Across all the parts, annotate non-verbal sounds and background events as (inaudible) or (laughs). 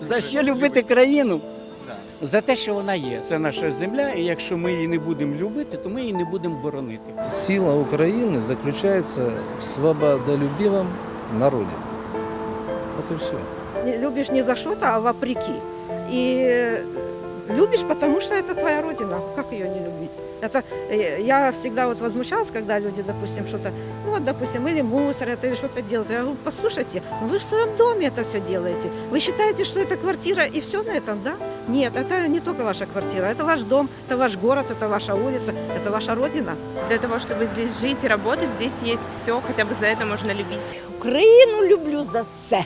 За що любити країну? За те, що вона є. Це наша земля, і якщо ми її не будемо любити, то ми її не будемо боронити. Сила України заключається в свободолюбивому народі. От і все. Не любишь не за что-то, а вопреки. Э, любишь, потому что это твоя родина. Как ее не любить? Это э, я всегда вот возмущалась, когда люди, допустим, что-то, ну вот, допустим, или мусорят, или что-то делают. Я говорю, послушайте, ну вы в своем доме это все делаете. Вы считаете, что это квартира и все на этом, да? Нет, это не только ваша квартира, это ваш дом, это ваш город, это ваша улица, это ваша родина. Для того, чтобы здесь жить и работать, здесь есть все, хотя бы за это можно любить. Украину люблю за все.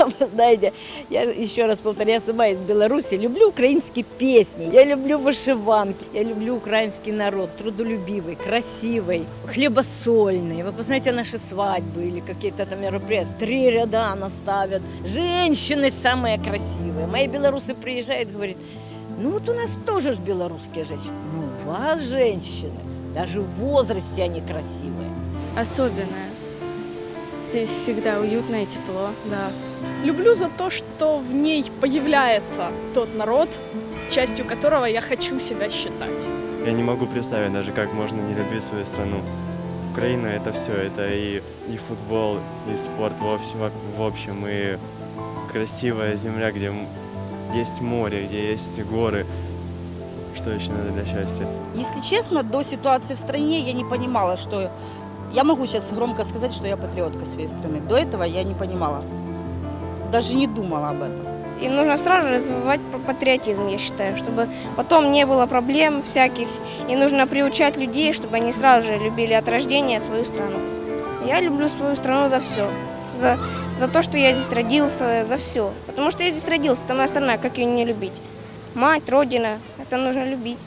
(laughs) Вы знаете, я еще раз повторяю, сама из Беларуси, люблю украинские песни, я люблю вышиванки, я люблю украинский народ, трудолюбивый, красивый, хлебосольный. Вы посмотрите наши свадьбы или какие-то там мероприятия, три ряда наставят. Женщины самые красивые. Мои белорусы приезжают говорят, ну вот у нас тоже ж белорусские женщины. Ну у вас женщины, даже в возрасте они красивые. особенное. Здесь всегда уютно и тепло, да. Люблю за то, что в ней появляется тот народ, частью которого я хочу себя считать. Я не могу представить даже, как можно не любить свою страну. Украина это все, это и, и футбол, и спорт в общем, в общем, и красивая земля, где есть море, где есть горы. Что еще надо для счастья? Если честно, до ситуации в стране я не понимала, что... Я могу сейчас громко сказать, что я патриотка своей страны. До этого я не понимала. Даже не думала об этом. И нужно сразу развивать патриотизм, я считаю, чтобы потом не было проблем всяких. И нужно приучать людей, чтобы они сразу же любили от рождения свою страну. Я люблю свою страну за все. За, за то, что я здесь родился, за все. Потому что я здесь родился, это моя страна, как ее не любить? Мать, родина, это нужно любить.